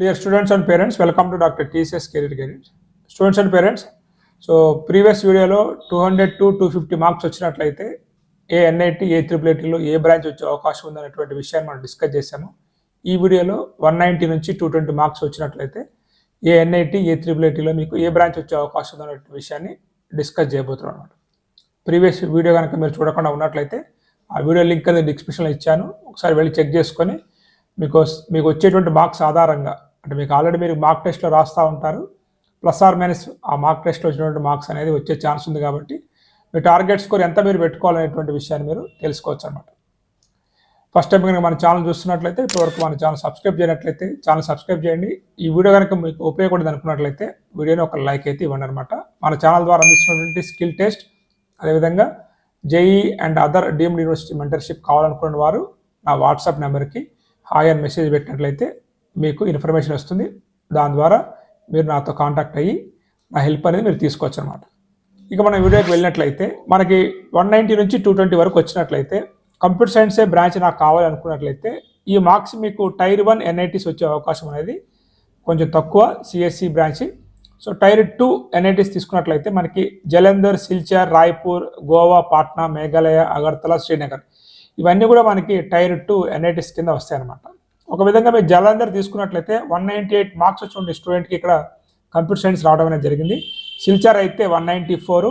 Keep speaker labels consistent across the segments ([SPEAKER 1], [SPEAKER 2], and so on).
[SPEAKER 1] Dear students and parents, welcome to Dr. TCS Career Guidance. Students and parents so previous వీడియోలో two hundred to two fifty marks వచ్చినట్లయితే ఏ NIT ఏ triple ఐటీలో ఏ branch వచ్చే అవకాశం ఉందనేటువంటి విషయాన్ని మనం డిస్కస్ చేసాము ఈ వీడియోలో వన్ నైంటీ నుంచి టూ ట్వంటీ మార్క్స్ వచ్చినట్లయితే ఏ ఎన్ఐటి ఏ త్రిపుల్ ఐటీలో మీకు ఏ బ్రాంచ్ వచ్చే అవకాశం ఉందనే విషయాన్ని డిస్కస్ చేయబోతున్నాం అనమాట ప్రీవియస్ వీడియో కనుక మీరు చూడకుండా ఉన్నట్లయితే ఆ వీడియో లింక్ అనేది డిస్క్రిప్షన్లో ఇచ్చాను ఒకసారి వెళ్ళి చెక్ చేసుకొని మీకు మీకు వచ్చేటువంటి మార్క్స్ ఆధారంగా అంటే మీకు ఆల్రెడీ మీరు మార్క్ టెస్ట్లో రాస్తూ ఉంటారు. ప్లస్ ఆర్ మైనస్ ఆ మార్క్ టెస్ట్లో వచ్చినటువంటి మార్క్స్ అనేది వచ్చే ఛాన్స్ ఉంది కాబట్టి మీ టార్గెట్ స్కోర్ ఎంత మీరు పెట్టుకోవాలనేటువంటి విషయాన్ని మీరు తెలుసుకోవచ్చు అనమాట ఫస్ట్ టైం కనుక మన ఛానల్ చూస్తున్నట్లయితే ఇప్పటివరకు మన ఛానల్ సబ్స్క్రైబ్ చేయనట్లయితే ఛానల్ సబ్స్క్రైబ్ చేయండి. ఈ వీడియో కనుక మీకు ఉపయోగపడింది అనుకున్నట్లయితే వీడియోని ఒక లైక్ అయితే ఇవ్వండి అనమాట మన ఛానల్ ద్వారా అందిస్తున్నటువంటి స్కిల్ టెస్ట్ అదేవిధంగా JEE and other deemed university mentorship కావాలనుకున్న వారు నా వాట్సాప్ నెంబర్కి హాయ్ అని మెసేజ్ పెట్టినట్లయితే మీకు ఇన్ఫర్మేషన్ వస్తుంది. దాని ద్వారా మీరు నాతో కాంటాక్ట్ అయ్యి నా హెల్ప్ అనేది మీరు తీసుకోవచ్చు అనమాట ఇక మనం వీడియోకి వెళ్ళినట్లయితే మనకి వన్ నైంటీ నుంచి టూ ట్వంటీ వరకు వచ్చినట్లయితే కంప్యూటర్ సైన్సే బ్రాంచ్ నాకు కావాలనుకున్నట్లయితే ఈ మార్క్స్ మీకు టైర్ వన్ ఎన్ఐటీస్ వచ్చే అవకాశం అనేది కొంచెం తక్కువ CSE branch so tier two NITs తీసుకున్నట్లయితే మనకి జలంధర్ సిల్చార్ రాయ్పూర్ గోవా పాట్నా మేఘాలయ అగర్తల శ్రీనగర్. ఇవన్నీ కూడా మనకి టైర్ టూ ఎన్ఐటీస్ కింద వస్తాయన్నమాట. ఒక విధంగా మీరు జలంధర్ తీసుకున్నట్లయితే వన్ నైంటీ ఎయిట్ మార్క్స్ వచ్చిన స్టూడెంట్కి ఇక్కడ కంప్యూటర్ సైన్స్ రావడం అనేది జరిగింది. సిల్చార్ అయితే వన్ నైంటీ ఫోర్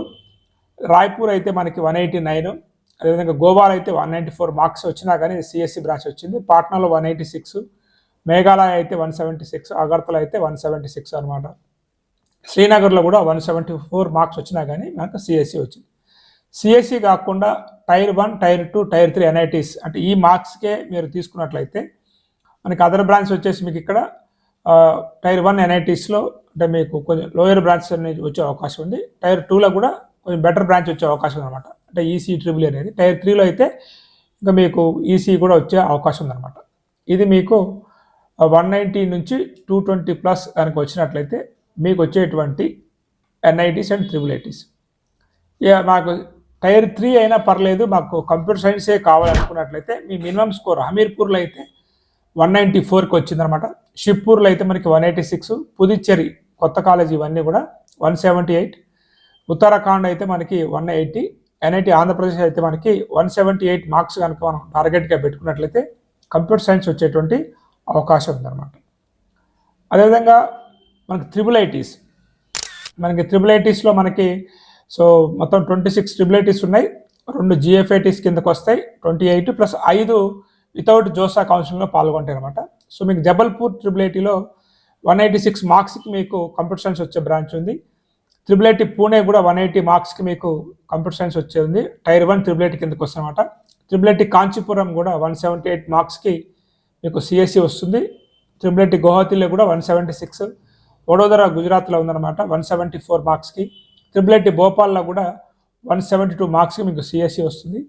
[SPEAKER 1] రాయ్పూర్ అయితే మనకి వన్ ఎయిటీ నైన్ అదేవిధంగా గోవాలో అయితే వన్ నైంటీ ఫోర్ మార్క్స్ వచ్చినా కానీ సిఎస్సి బ్రాంచ్ వచ్చింది. పాట్నాలో వన్ ఎయిటీ సిక్స్ మేఘాలయ అయితే వన్ సెవెంటీ సిక్స్ అగర్తల అయితే వన్ సెవెంటీ సిక్స్ అనమాట శ్రీనగర్లో కూడా వన్ సెవెంటీ ఫోర్ మార్క్స్ వచ్చినా కానీ మనకు సిఎస్సి వచ్చింది. సిఎస్సి కాకుండా tier one tier two tier three NITs అంటే ఈ మార్క్స్కే మీరు తీసుకున్నట్లయితే మనకి అదర్ బ్రాంచ్ వచ్చేసి మీకు ఇక్కడ టైర్ వన్ ఎన్ఐటీస్లో అంటే మీకు కొంచెం లోయర్ బ్రాంచ్ అనేది వచ్చే అవకాశం ఉంది. టైర్ టూలో కూడా కొంచెం బెటర్ బ్రాంచ్ వచ్చే అవకాశం ఉందన్నమాట. అంటే ఈసీ ట్రిబుల్ e అనేది. టైర్ త్రీలో అయితే ఇంకా మీకు ఈసీ కూడా వచ్చే అవకాశం ఉందన్నమాట. ఇది మీకు వన్ నైంటీ నుంచి టూ ట్వంటీ ప్లస్ కనుక వచ్చినట్లయితే మీకు వచ్చేటువంటి ఎన్ఐటీస్ అండ్ త్రిబుల్ ఐటీస్ ఇక మాకు టైర్ త్రీ అయినా పర్లేదు మాకు కంప్యూటర్ సైన్సే కావాలనుకున్నట్లయితే మీ మినిమం స్కోర్ హమీర్పూర్లో అయితే వన్ నైంటీ ఫోర్కి వచ్చిందనమాట. షిప్పూర్లో అయితే మనకి వన్ ఎయిటీ సిక్స్ పుదుచ్చేరి కొత్త కాలేజ్ ఇవన్నీ కూడా వన్ సెవెంటీ ఎయిట్ ఉత్తరాఖండ్ అయితే మనకి వన్ ఎయిటీ ఎన్ఐటి ఆంధ్రప్రదేశ్ అయితే మనకి వన్ సెవెంటీ ఎయిట్ మార్క్స్ కనుక మనం టార్గెట్గా పెట్టుకున్నట్లయితే కంప్యూటర్ సైన్స్ వచ్చేటువంటి అవకాశం ఉందన్నమాట అదేవిధంగా మనకి త్రిబుల్ ఐటీస్. మనకి త్రిబుల్ ఐటీస్లో మనకి సో మొత్తం ట్వంటీ సిక్స్ ట్రిబుల్ ఐటీస్ ఉన్నాయి. రెండు జిఎఫ్ఐటీస్ కిందకు వస్తాయి ట్వంటీ ఎయిట్ ప్లస్ ఐదు వితౌట్ జోసా కౌన్సిలింగ్లో పాల్గొంటాయి అనమాట సో మీకు జబల్పూర్ ట్రిపుల్ ఐటీలో వన్ ఎయిటీ సిక్స్ మార్క్స్కి మీకు కంప్యూటర్ సైన్స్ వచ్చే బ్రాంచ్ ఉంది. ట్రిపుల్ ఐటీ పూణే కూడా వన్ ఎయిటీ మార్క్స్కి మీకు కంప్యూటర్ సైన్స్ వచ్చే ఉంది. టైర్ వన్ ట్రిపుల్ ఐటీ కిందకి వస్తుందన్నమాట. ట్రిపుల్ ఐటీ కాంచీపురం కూడా వన్ సెవెంటీ ఎయిట్ మార్క్స్కి మీకు సిఎస్సి వస్తుంది. ట్రిపుల్ ఐటీ గౌహతిలో కూడా వన్ సెవెంటీ సిక్స్ వడోదర గుజరాత్లో ఉందన్నమాట వన్ సెవెంటీ ఫోర్ మార్క్స్కి ట్రిపుల్ ఐటీ భోపాల్లో కూడా వన్ సెవెంటీ టూ మార్క్స్కి మీకు సిఎస్సి వస్తుంది.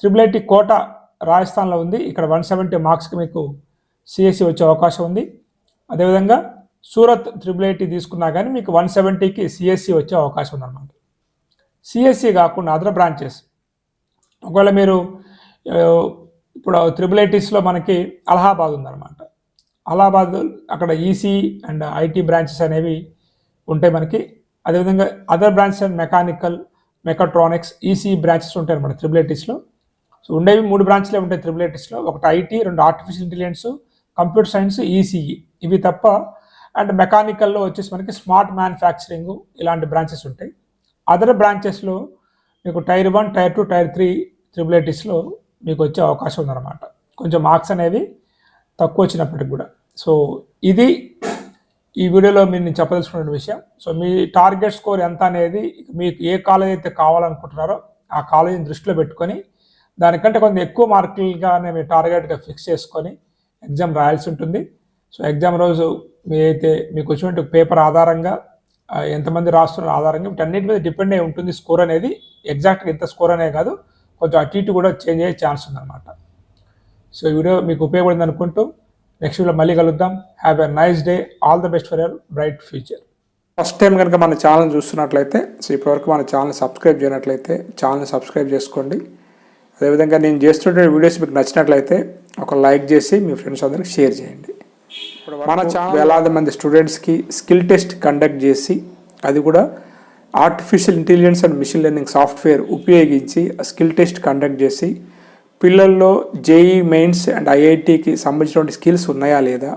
[SPEAKER 1] త్రిబుల్ ఐటీ కోట రాజస్థాన్లో ఉంది. ఇక్కడ వన్ సెవెంటీ మార్క్స్కి మీకు సిఎస్సి వచ్చే అవకాశం ఉంది. అదేవిధంగా సూరత్ త్రిబుల్ ఐటీ తీసుకున్నా కానీ మీకు వన్ సెవెంటీకి సిఎస్సి వచ్చే అవకాశం ఉందన్నమాట. సిఎస్సి కాకుండా అదర్ బ్రాంచెస్. ఒకవేళ మీరు ఇప్పుడు త్రిబుల్ ఐటీస్లో మనకి అలహాబాద్ ఉందన్నమాట. అలహాబాద్ అక్కడ ఈసీ అండ్ ఐటీ బ్రాంచెస్ అనేవి ఉంటాయి మనకి. అదేవిధంగా other branches and mechanical mechatronics EC branches ఉంటాయి అనమాట త్రిబుల్ ఐటీస్లో సో ఉండేవి మూడు బ్రాంచ్లే ఉంటాయి త్రిబుల్ ఏటీస్లో ఒకటి ఐటీ రెండు artificial intelligence computer science ECE ఇవి తప్ప అండ్ మెకానికల్లో వచ్చేసి మనకి స్మార్ట్ మ్యానుఫ్యాక్చరింగ్ ఇలాంటి బ్రాంచెస్ ఉంటాయి. అదర్ బ్రాంచెస్లో మీకు tier one tier two tier three triple ఏటీస్లో మీకు వచ్చే అవకాశం ఉందన్నమాట. కొంచెం మార్క్స్ అనేవి తక్కువ వచ్చినప్పటికి కూడా. సో ఇది ఈ వీడియోలో మీరు నేను చెప్పదలుచుకున్న విషయం. సో మీ టార్గెట్ స్కోర్ ఎంత అనేది మీకు ఏ కాలేజ్ అయితే కావాలనుకుంటున్నారో ఆ కాలేజీని దృష్టిలో పెట్టుకొని దానికంటే కొంచెం ఎక్కువ మార్కులుగానే మీరు టార్గెట్గా ఫిక్స్ చేసుకొని ఎగ్జామ్ రాయాల్సి ఉంటుంది. సో ఎగ్జామ్ రోజు మీ అయితే మీకు వచ్చినట్టు పేపర్ ఆధారంగా ఎంతమంది రాస్తున్న ఆధారంగా వీటన్నిటి మీద డిపెండ్ అయి ఉంటుంది స్కోర్ అనేది. ఎగ్జాక్ట్గా ఇంత స్కోర్ అనే కాదు. కొంచెం అటు ఇటు కూడా చేంజ్ అయ్యే ఛాన్స్ ఉందన్నమాట. సో ఈ వీడియో మీకు ఉపయోగపడింది అనుకుంటూ నెక్స్ట్ వీడియో మళ్ళీ కలుద్దాం. Have a nice day all the best for your bright future first time కనుక మన ఛానల్ చూస్తున్నట్లయితే సో ఇప్పటివరకు మన ఛానల్ సబ్స్క్రైబ్ చేయనట్లయితే ఛానల్ సబ్స్క్రైబ్ చేసుకోండి. అదేవిధంగా నేను చేస్తున్న వీడియోస్ మీకు నచ్చినట్లయితే ఒక లైక్ చేసి మీ ఫ్రెండ్స్ అందరికి షేర్ చేయండి. మన చాలా వేలాది మంది స్టూడెంట్స్కి స్కిల్ టెస్ట్ కండక్ట్ చేసి అది కూడా artificial intelligence and machine learning software ఉపయోగించి స్కిల్ టెస్ట్ కండక్ట్ చేసి పిల్లల్లో జేఈ మెయిన్స్ అండ్ ఐఐటికి సంబంధించినటువంటి స్కిల్స్ ఉన్నాయా లేదా?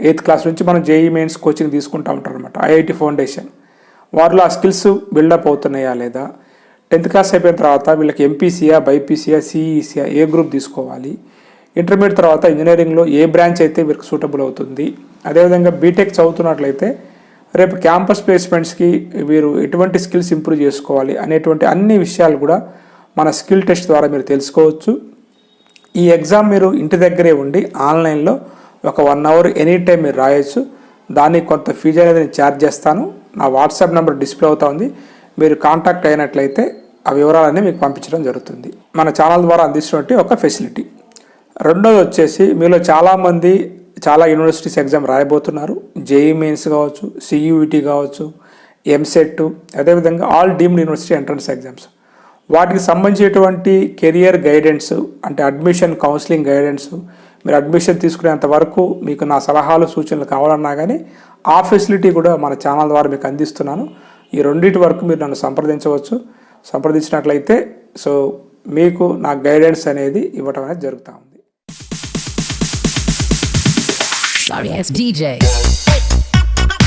[SPEAKER 1] ఎయిత్ క్లాస్ నుంచి మనం జేఈ మెయిన్స్ కోచింగ్ తీసుకుంటూ ఉంటాం అనమాట ఐఐటి ఫౌండేషన్. వారిలో ఆ స్కిల్స్ బిల్డప్ అవుతున్నాయా లేదా? టెన్త్ క్లాస్ అయిపోయిన తర్వాత వీళ్ళకి ఎంపీసీయా బైపీసీయా సిఈసీయా ఏ గ్రూప్ తీసుకోవాలి? ఇంటర్మీడియట్ తర్వాత ఇంజనీరింగ్లో ఏ బ్రాంచ్ అయితే వీరికి సూటబుల్ అవుతుంది? అదేవిధంగా బీటెక్ చదువుతున్నట్లయితే రేపు క్యాంపస్ ప్లేస్మెంట్స్కి వీరు ఎటువంటి స్కిల్స్ ఇంప్రూవ్ చేసుకోవాలి అనేటువంటి అన్ని విషయాలు కూడా మన స్కిల్ టెస్ట్ ద్వారా మీరు తెలుసుకోవచ్చు. ఈ ఎగ్జామ్ మీరు ఇంటి దగ్గరే ఉండి ఆన్లైన్లో ఒక వన్ అవర్ ఎనీ టైం మీరు రాయొచ్చు. దానికి కొంత ఫీజు అనేది నేను ఛార్జ్ చేస్తాను. నా వాట్సాప్ నెంబర్ డిస్ప్లే అవుతా ఉంది. మీరు కాంటాక్ట్ అయినట్లయితే ఆ వివరాలన్నీ మీకు పంపించడం జరుగుతుంది. మన ఛానల్ ద్వారా అందిస్తున్నట్టు ఒక ఫెసిలిటీ. రెండోది వచ్చేసి మీలో చాలామంది చాలా యూనివర్సిటీస్ ఎగ్జామ్ రాయబోతున్నారు. జేఈ మెయిన్స్ కావచ్చు సియూఈటీ కావచ్చు ఎంసెట్ అదేవిధంగా all deemed university entrance exams. వాటికి సంబంధించినటువంటి కెరియర్ గైడెన్స్ అంటే అడ్మిషన్ కౌన్సిలింగ్ గైడెన్స్ మీరు అడ్మిషన్ తీసుకునేంత వరకు మీకు నా సలహాలు సూచనలు కావాలన్నా కానీ ఆ ఫెసిలిటీ కూడా మన ఛానల్ ద్వారా మీకు అందిస్తున్నాను. ఈ రెండింటి వరకు మీరు నన్ను సంప్రదించవచ్చు. సంప్రదించినట్లయితే సో మీకు నా గైడెన్స్ అనేది ఇవ్వటం అనేది జరుగుతూ ఉంది.